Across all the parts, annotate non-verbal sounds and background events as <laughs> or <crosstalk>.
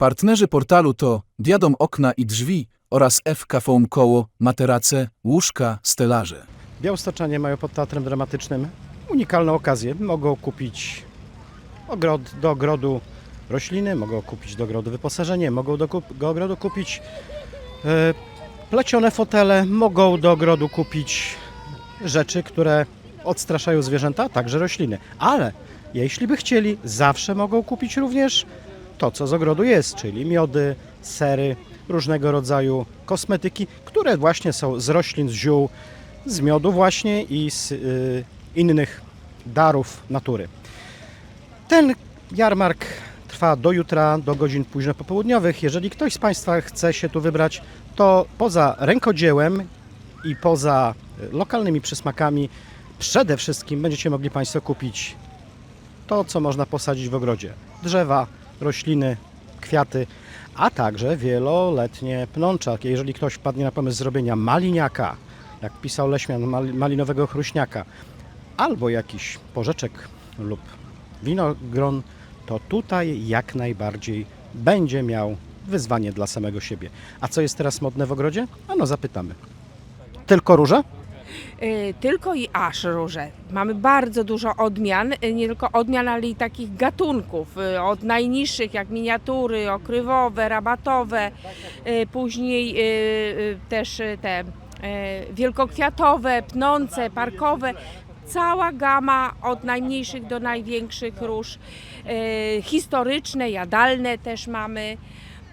Partnerzy portalu to Diadom Okna i Drzwi oraz FK Foam Koło, materace, łóżka, stelaże. Białostoczanie mają pod Teatrem Dramatycznym unikalną okazję. Mogą kupić ogrod, do ogrodu rośliny, mogą kupić do ogrodu wyposażenie, mogą do, do ogrodu kupić e, plecione fotele, mogą do ogrodu kupić rzeczy, które odstraszają zwierzęta, także rośliny. Ale jeśli by chcieli, zawsze mogą kupić również to, co z ogrodu jest, czyli miody, sery, różnego rodzaju kosmetyki, które właśnie są z roślin, z ziół, z miodu właśnie i z y, innych darów natury. Ten jarmark trwa do jutra, do godzin późno popołudniowych. Jeżeli ktoś z Państwa chce się tu wybrać, to poza rękodziełem i poza y, lokalnymi przysmakami przede wszystkim będziecie mogli Państwo kupić to, co można posadzić w ogrodzie. Drzewa, rośliny, kwiaty, a także wieloletnie pnącza. Jeżeli ktoś wpadnie na pomysł zrobienia maliniaka, jak pisał Leśmian, mal- malinowego chruśniaka, albo jakiś porzeczek lub winogron, to tutaj jak najbardziej będzie miał wyzwanie dla samego siebie. A co jest teraz modne w ogrodzie? Ano zapytamy. Tylko róże? Y, Tylko i aż róże. Mamy bardzo dużo odmian, y, nie tylko odmian, ale i takich gatunków. y, Od najniższych jak miniatury, okrywowe, rabatowe, później też te wielkokwiatowe, pnące, parkowe. Cała gama od najmniejszych do największych róż. Historyczne, jadalne też mamy.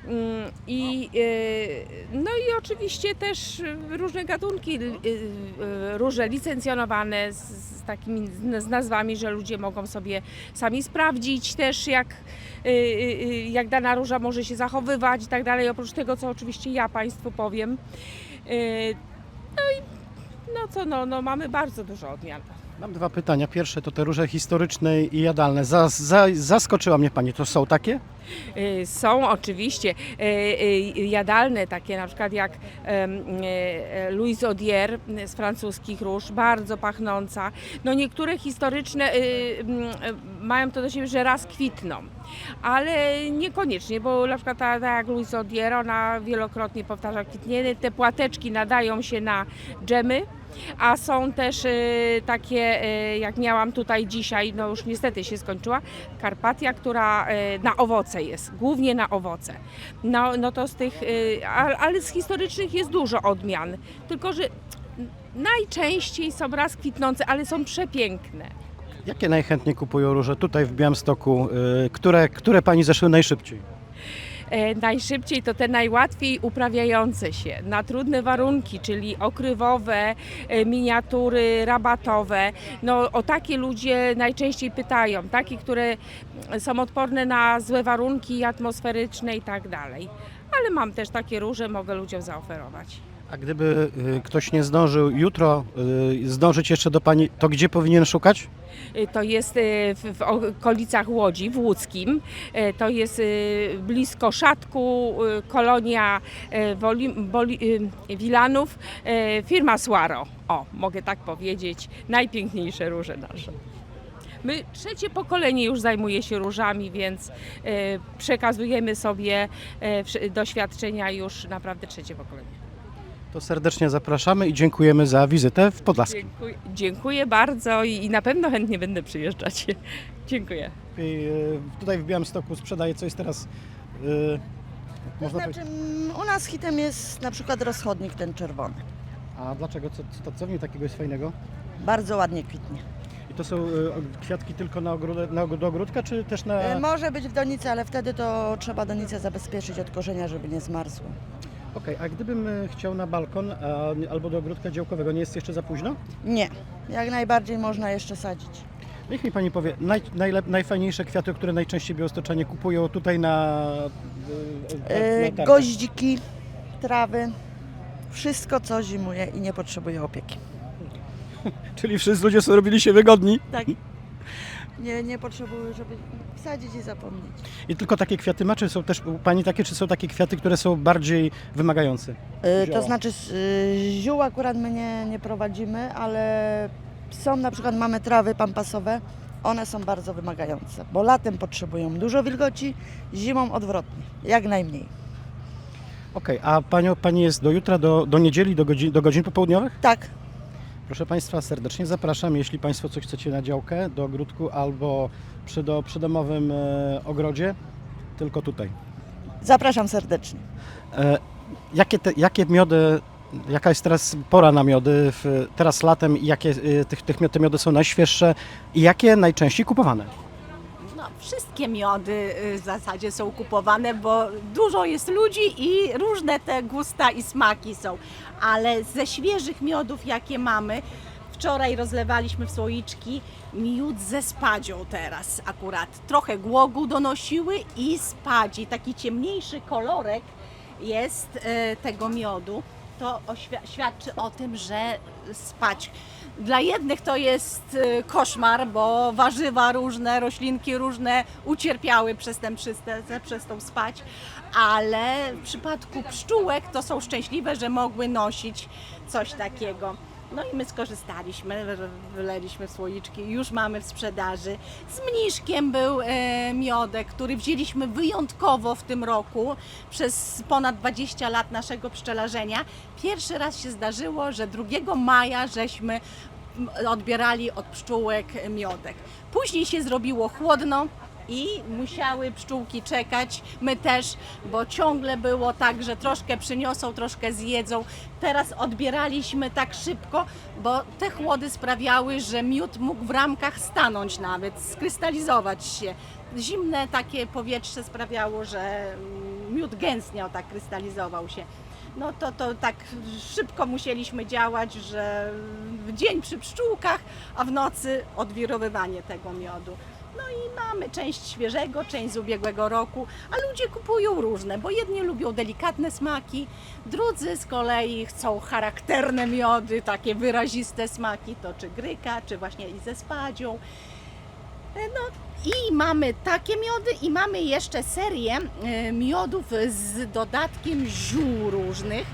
Mm, I, y, no i oczywiście też różne gatunki, y, y, róże licencjonowane z, z takimi z nazwami, że ludzie mogą sobie sami sprawdzić też jak, jak dana róża może się zachowywać i tak dalej, oprócz tego co oczywiście ja Państwu powiem. No i no co, no, no mamy bardzo dużo odmian. Mam dwa pytania. Pierwsze to te róże historyczne i jadalne. Za, za, zaskoczyła mnie Pani. To są takie? Y, Są oczywiście y, y, jadalne, takie na przykład jak em, y, Louise Odier z francuskich róż, bardzo pachnąca. No niektóre historyczne y, mają to do siebie, że raz kwitną, ale niekoniecznie, bo na przykład ta, ta jak Louise Odier, ona wielokrotnie powtarza kwitnienie. Te płateczki nadają się na dżemy. A są też y, takie, y, jak miałam tutaj dzisiaj, no już niestety się skończyła, Karpatia, która y, na owoce jest, głównie na owoce. No, no to z tych, ale z historycznych jest dużo odmian, tylko że najczęściej są raz kwitnące, ale są przepiękne. Jakie najchętniej kupują róże tutaj w Białymstoku? Które, które Pani zeszły najszybciej? E, najszybciej to te najłatwiej uprawiające się na trudne warunki, czyli okrywowe, e, miniatury, rabatowe. No, o takie ludzie najczęściej pytają, takie, które są odporne na złe warunki atmosferyczne i tak dalej. Ale mam też takie róże, mogę ludziom zaoferować. A gdyby y, ktoś nie zdążył jutro y, zdążyć jeszcze do Pani, to gdzie powinien szukać? Y, To jest w, okolicach Łodzi, w Łódzkim. To jest blisko Szatku, kolonia Woli, Wilanów, firma Suaro. O, mogę tak powiedzieć, najpiękniejsze róże nasze. My trzecie pokolenie już zajmuje się różami, więc przekazujemy sobie doświadczenia już naprawdę trzecie pokolenie. To serdecznie zapraszamy i dziękujemy za wizytę w Podlaskim. Dziękuję, dziękuję bardzo i, i na pewno chętnie będę przyjeżdżać. <laughs> Dziękuję. I, y, tutaj w Białymstoku sprzedaje, co jest teraz... y, To Można znaczy, mm, u nas hitem jest na przykład rozchodnik ten czerwony. A dlaczego? Co, co, co w nim takiego jest fajnego? Bardzo ładnie kwitnie. I to są y, og- kwiatki tylko na, ogród, na, og- do ogródka, czy też na... E, Może być w donicy, ale wtedy to trzeba donicę zabezpieczyć od korzenia, żeby nie zmarzło. Okej, a gdybym y, chciał na balkon a, albo do ogródka działkowego, nie jest jeszcze za późno? Nie, jak najbardziej można jeszcze sadzić. Niech mi Pani powie, naj, najlep, najfajniejsze kwiaty, które najczęściej białostoczanie kupują tutaj na... E, na, targach. Goździki, trawy, wszystko co zimuje i nie potrzebuje opieki. <laughs> Czyli wszyscy ludzie są robili się wygodni. Tak. Nie, nie potrzebują, żeby wsadzić i zapomnieć. I tylko takie kwiaty ma, czy są też u Pani takie, czy są takie kwiaty, które są bardziej wymagające? E, Zioła. To znaczy z- y, ziół akurat my nie, nie prowadzimy, ale są na przykład mamy trawy pampasowe, one są bardzo wymagające, bo latem potrzebują dużo wilgoci, zimą odwrotnie, jak najmniej. Okej, a panią, pani jest do jutra, do, do niedzieli, do godzin, do godzin popołudniowych? Tak, Proszę Państwa, serdecznie zapraszam, jeśli Państwo coś chcecie na działkę, do ogródku albo przy do, przydomowym e, ogrodzie, tylko tutaj. zapraszam serdecznie. E, jakie, te, jakie miody, jaka jest teraz pora na miody, w, teraz latem i jakie e, tych, tych, te miody są najświeższe i jakie najczęściej kupowane? Wszystkie miody y, w zasadzie są kupowane, bo dużo jest ludzi i różne te gusta i smaki są. Ale ze świeżych miodów, jakie mamy, wczoraj rozlewaliśmy w słoiczki miód ze spadzią teraz akurat. Trochę głogu donosiły i spadzi. Taki ciemniejszy kolorek jest y, tego miodu. To świadczy o tym, że spać. Dla jednych to jest y, koszmar, bo warzywa różne, roślinki różne ucierpiały przez tę przystępę, przez tą spać, ale w przypadku pszczółek to są szczęśliwe, że mogły nosić coś takiego. No i my skorzystaliśmy, wy- wyleliśmy słoiczki, już mamy w sprzedaży. Z mniszkiem był e, miodek, który wzięliśmy wyjątkowo w tym roku przez ponad 20 lat naszego pszczelarzenia. Pierwszy raz się zdarzyło, że 2 maja żeśmy odbierali od pszczółek miodek. Później się zrobiło chłodno, i musiały pszczółki czekać, my też, bo ciągle było tak, że troszkę przyniosą, troszkę zjedzą. Teraz odbieraliśmy tak szybko, bo te chłody sprawiały, że miód mógł w ramkach stanąć nawet, skrystalizować się. Zimne takie powietrze sprawiało, że mm, miód gęstniał, tak krystalizował się. No to, to tak szybko musieliśmy działać, że w dzień przy pszczółkach, a w nocy odwirowywanie tego miodu. No i mamy część świeżego, część z ubiegłego roku, a ludzie kupują różne, bo jedni lubią delikatne smaki, drudzy z kolei chcą charakterne miody, takie wyraziste smaki, to czy gryka, czy właśnie i ze spadzią. E, No i mamy takie miody i mamy jeszcze serię e, miodów z dodatkiem ziół różnych,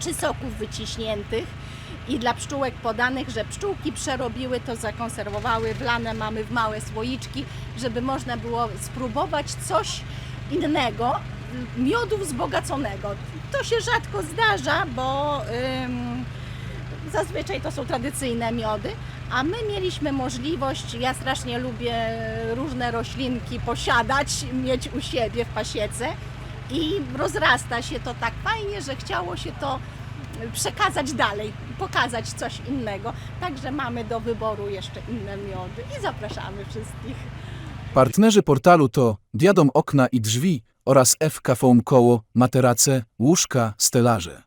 czy soków wyciśniętych i dla pszczółek podanych, że pszczółki przerobiły to, zakonserwowały, wlane mamy w małe słoiczki, żeby można było spróbować coś innego, miodu wzbogaconego. To się rzadko zdarza, bo ym, zazwyczaj to są tradycyjne miody, a my mieliśmy możliwość, ja strasznie lubię różne roślinki posiadać, mieć u siebie w pasiece i rozrasta się to tak fajnie, że chciało się to przekazać dalej, pokazać coś innego. Także mamy do wyboru jeszcze inne miody i zapraszamy wszystkich. Partnerzy portalu to Diadom Okna i Drzwi oraz FK Foam Koło, Materace, Łóżka, Stelaże.